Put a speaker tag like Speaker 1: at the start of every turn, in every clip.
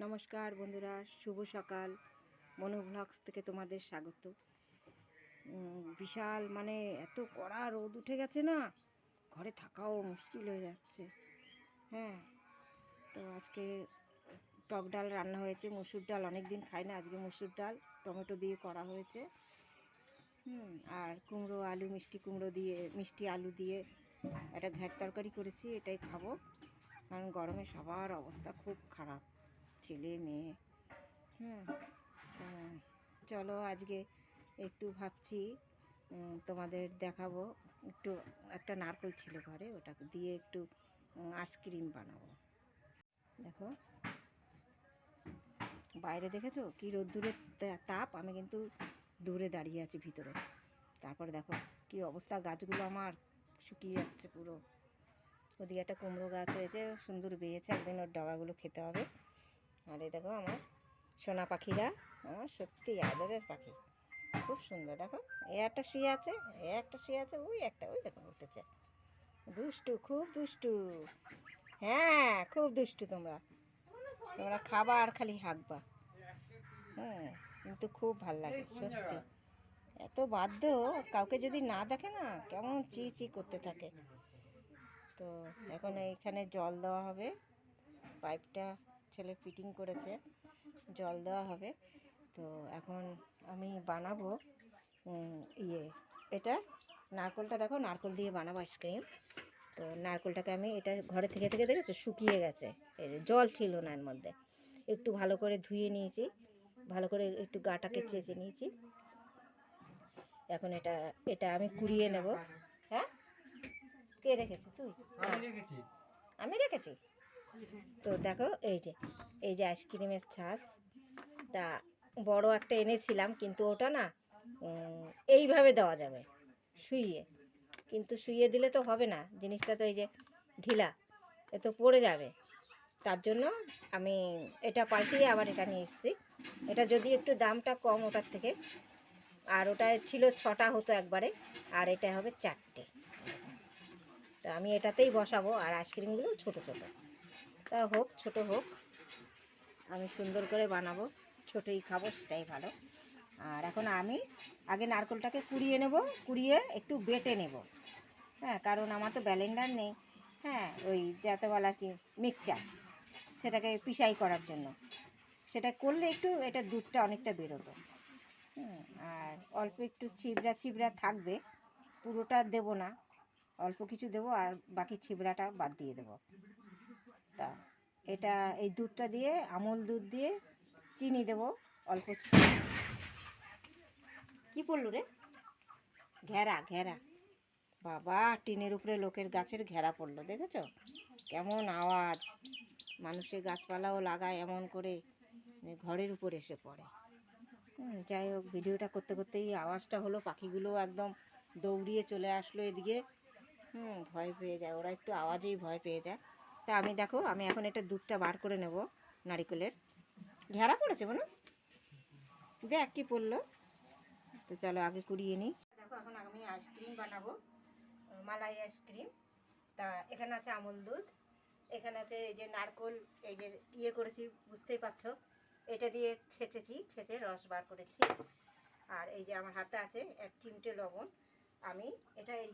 Speaker 1: নমস্কার বন্ধুরা, শুভ সকাল। মনো ব্লগস থেকে তোমাদের স্বাগত। বিশাল মানে এত কড়া রোদ উঠে গেছে না, ঘরে থাকাও মুশকিল হয়ে যাচ্ছে। হ্যাঁ তো আজকে টক ডাল রান্না হয়েছে, মসুর ডাল অনেক দিন খাই না, আজকে মসুর ডাল, টমেটো দিয়ে করা হয়েছে। হুম, আর কুমড়ো, আলু, মিষ্টি কুমড়ো দিয়ে, মিষ্টি আলু দিয়ে একটা ঘ্যাট তরকারি করেছি, এটাই খাব। কারণ গরমে সবার অবস্থা খুব খারাপ। ছেলে, মেয়ে। তো চলো আজকে একটু ভাবছি তোমাদের দেখাবো। একটু, একটা নারকেল ছিল ঘরে ওটা দিয়ে একটু আইসক্রিম বানাবো। দেখো। বাইরে দেখেছ? কি রোদ্দুরের তাপ? আমি কিন্তু দূরে দাঁড়িয়ে আছি ভিতরে। তারপরে দেখো, কি অবস্থা? গাছগুলো আমার শুকিয়ে যাচ্ছে পুরো। ওদিকে একটা কুমড়ো গাছ হয়েছে, সুন্দর বেয়েছে। একদিন ওর ডগাগুলো খেতে হবে। আর এই দেখো আমার সোনা পাখিরা আমার সত্যি আদরের পাখি। খুব সুন্দর দেখো। এ একটা শুয়ে আছে এ একটা শুয়ে আছে ওই একটা ওই দেখো উঠেছে। দুষ্টু খুব দুষ্টু। হ্যাঁ খুব দুষ্টু তোমরা। তোমরা খাবা আর খালি হাঁকবা। হ্যাঁ কিন্তু খুব ভালো লাগে সত্যি। এত বাধ্য কাউকে যদি না দেখে না কেমন চি চি করতে থাকে। তো এখন এইখানে জল দেওয়া হবে পাইপটা ছেলে ফিটিং করেছে জল দেওয়া হবে। তো এখন আমি বানাবো ইয়ে এটা নারকলটা দেখো নারকল দিয়ে বানাবো আইসক্রিম। তো নারকলটাকে আমি এটা ঘরে থেকে থেকে দেখেছ? শুকিয়ে গেছে। এই যে জল ছিল না এর মধ্যে। একটু ভালো করে ধুয়ে নিয়েছি ভালো করে একটু গাটাকে চেঁচে নিয়েছি। এখন এটা এটা আমি কুড়িয়ে নেব। হ্যাঁ? কে রেখেছে? তুই?
Speaker 2: রেখেছি।
Speaker 1: আমি রেখেছি? তো দেখো, এই যে এই যে আইসক্রিমের ছাঁচ। তা বড় একটা এনেছিলাম, কিন্তু ওটা না এইভাবে দেওয়া যাবে, শুইয়ে। কিন্তু শুইয়ে দিলে তো হবে না, জিনিসটা তো এই যে ঢিলা, এ তো পড়ে যাবে। তার জন্য আমি এটা পাল্টিয়ে আবার এটা নিয়ে এসেছি। এটা যদি একটু দামটা কম ওটার থেকে, আর ওটা ছিল ছটা হতো একবারে, আর এটা হবে চারটে। তো আমি এটাতেই বসাবো, আর আইসক্রিমগুলো ছোট ছোট। তা হোক, ছোট হোক, আমি সুন্দর করে বানাবো, ছোটোই খাব, সেটাই ভালো। আর এখন আমি আগে নারকলটাকে কুড়িয়ে নেব, কুড়িয়ে একটু বেটে নেব। হ্যাঁ কারণ আমার তো ব্যালেন্ডার নেই। হ্যাঁ ওই যাতে বলা কি, মিক্সচার, সেটাকে পিসাই করার জন্য। সেটা করলে একটু এটা দুধটা অনেকটা বেরোতো। আর অল্প একটু ছিবড়া ছিবড়া থাকবে, পুরোটা দেব না। অল্প কিছু দেবো আর বাকি ছিবড়াটা বাদ দিয়ে দেবো। তা এটা এই দুধটা দিয়ে, আমুল দুধ দিয়ে চিনি দেবো অল্প কি পড়ল রে? ঘেরা ঘেরা। বাবা, টিনের উপরে লোকের গাছের ঘেরা পড়ল, দেখেছ? কেমন আওয়াজ। মানুষের গাছপালাও লাগায় এমন করে ঘরের উপর এসে পড়ে। যাই হোক, ভিডিওটা করতে করতেই আওয়াজটা হলো, পাখিগুলো একদম দৌড়িয়ে চলে আসলো এদিকে। হুম, ভয় পেয়ে যায়, ওরা একটু আওয়াজেই ভয় পেয়ে যায়। তা আমি দেখো, আমি এখন এটা দুধটা বার করে নেব নারিকেলের। ঘেরা পড়েছে বলো? দেখ কি পড়ল। তো চলো আগে কুড়িয়ে নিই। দেখো, এখন আমি আইসক্রিম বানাবো। মালাই আইসক্রিম তা এখানে আছে আমুল দুধ। এখানে আছে এই যে নারকোল, এই যে ইয়ে করেছি, বুঝতেই পারছ? এটা দিয়ে ছেঁচেছি, ছেঁচে রস বার করেছি। আর এই যে আমার হাতে আছে এক চিমটে লবণ। আমি এটা এই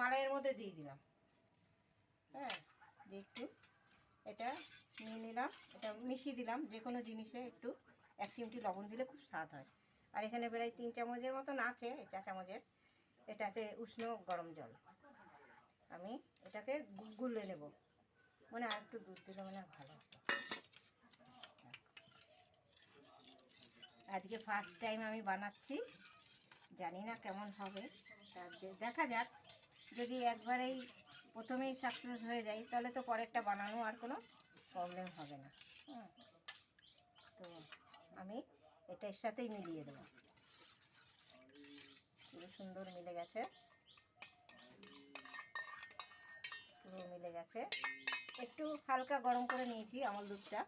Speaker 1: মালাইয়ের মধ্যে দিয়ে দিলাম। হ্যাঁ দিয়ে একটু এটা নিয়ে নিলাম, এটা মিশিয়ে দিলাম যে কোনো জিনিসে একটু এক চিমটি লবণ দিলে খুব স্বাদ হয়। আর এখানে প্রায় তিন চামচের মতন আছে চা চামচের, এটা আছে উষ্ণ গরম জল। আমি এটাকে গুলে নেব মানে আর একটু দুধ দিলে মানে ভালো আজকে ফার্স্ট টাইম আমি বানাচ্ছি, জানি না কেমন হবে, তা দে- দেখা যাক, যদি একবারেই প্রথমেই সাকসেস হয়ে যায়, তাহলে তো পরেরটা বানানো আর কোনো প্রবলেম হবে না। তো আমি এটা এর সাথেই মিলিয়ে দেবো। পুরো সুন্দর মিলে গেছে। পুরো মিলে গেছে। একটু হালকা গরম করে নিয়েছি আমল দুধটা।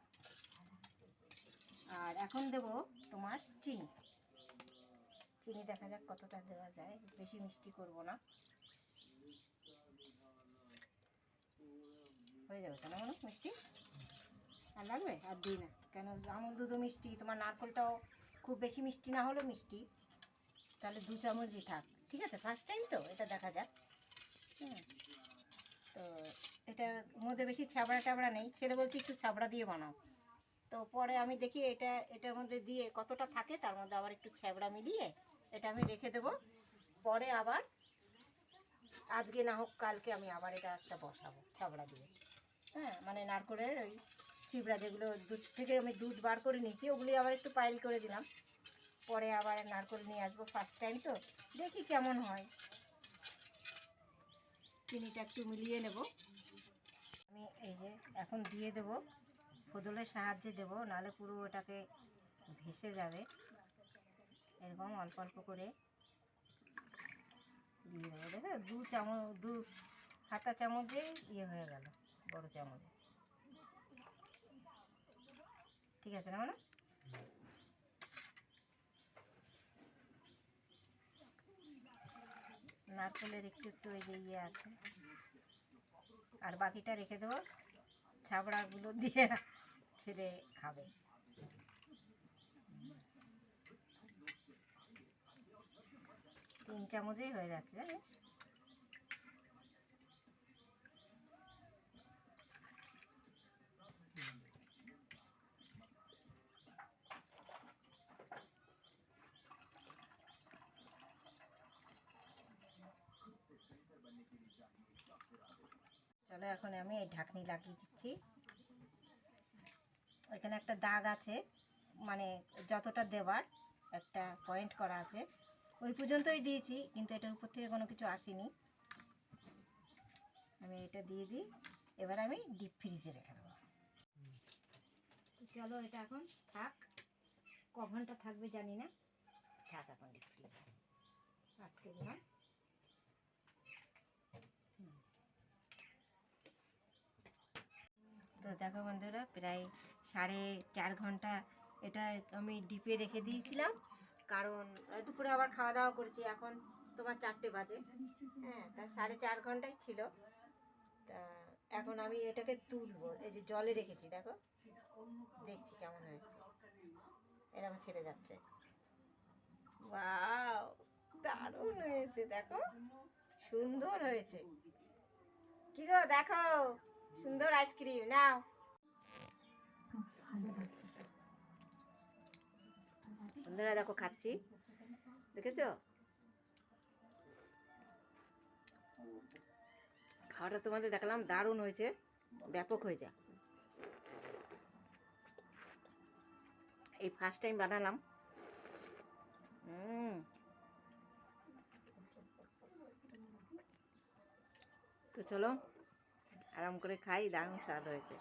Speaker 1: আর এখন দেব তোমার চিনি। চিনি দেখা যাক কতটা দেওয়া যায়, বেশি মিষ্টি করব না। হয়ে যাবে তাহলে মনে মিষ্টি? আর লাগবে? আর দিই না। কেন? আমুল দুধও মিষ্টি, তোমার নারকলটাও খুব বেশি মিষ্টি না হলেও মিষ্টি। তাহলে দু চামচই থাক। ঠিক আছে? ফার্স্ট টাইম তো? এটা দেখা যাক। হুম। তো এটা মধ্যে বেশি ছাবড়া টাবড়া নেই। ছেলে বলছি একটু ছাবড়া দিয়ে বানাও। তো পরে আমি দেখি এটা, এটার মধ্যে দিয়ে কতটা থাকে, তার মধ্যে আবার একটু ছ্যাবড়া মিলিয়ে এটা আমি রেখে দেবো। পরে আবার আজকে না হোক, কালকে আমি আবার এটা একটা বসাবো, ছাবড়া দিয়ে। হ্যাঁ মানে নারকলের ওই ছিবড়া যেগুলো দুধ থেকে আমি দুধ বার করে নিয়েছি, ওগুলি আবার একটু পাইল করে দিলাম। পরে আবার নারকল নিয়ে আসব ফার্স্ট টাইম তো। দেখি কেমন হয়। চিনিটা একটু মিলিয়ে নেব। আমি এই যে এখন দিয়ে দেব। ফদলের সাহায্যে দেবো, নাহলে পুরো ওটাকে ভেসে যাবে। এরকম অল্প অল্প করে দিয়ে দেবো। দেখো, দু চামচ, দু হাতা চামচে ইয়ে হয়ে গেল। বড় চামচে। ঠিক আছে না মানে? নারকেলের একটু একটু ওই যে ইয়ে আছে। আর বাকিটা রেখে দেবো। ছাবড়াগুলো দিয়ে ছেড়ে খাবে। তিন চামচেই হয়ে যাচ্ছে, জানিস? চলো এখন আমি এই ঢাকনি লাগিয়ে দিচ্ছি। এখানে একটা দাগ আছে মানে যতটা দেওয়ার একটা পয়েন্ট করা আছে। ওই পর্যন্তই দিয়েছি, কিন্তু এটার উপর থেকে কোনো কিছু আসেনি। আমি এটা দিয়ে দিই, এবার আমি ডিপ ফ্রিজে রেখে দেবো। চলো এটা এখন থাক ক ঘণ্টা থাকবে জানি না। থাক এখন ডিপ ফ্রিজে আটকে দিলাম দেখো বন্ধুরা, প্রায় সাড়ে চার ঘণ্টা এটা আমি ডিপে রেখে দিয়েছিলাম। কারণ দুপুরে আবার খাওয়া দাওয়া করেছি, এখন তোমার চারটে বাজে। হ্যাঁ তা সাড়ে চার ঘন্টাই ছিল। তা এখন আমি এটাকে তুলবো, এই যে জলে রেখেছি, দেখো। দেখছি কেমন হয়েছে। এরকম ছেড়ে যাচ্ছে। ওয়াও, দারুণ হয়েছে, দেখো। সুন্দর হয়েছে। কি গো, দেখো। সুন্দর আইসক্রিম নাও। বন্ধুরা, দেখো, খাচ্ছি। দেখেছ? খাওয়াটা তোমাদের দেখালাম, দারুণ হয়েছে, ব্যাপক হয়েছে। এই ফার্স্ট টাইম বানালাম। তো চলো আরাম করে খাই দারুণ স্বাদ হয়েছে।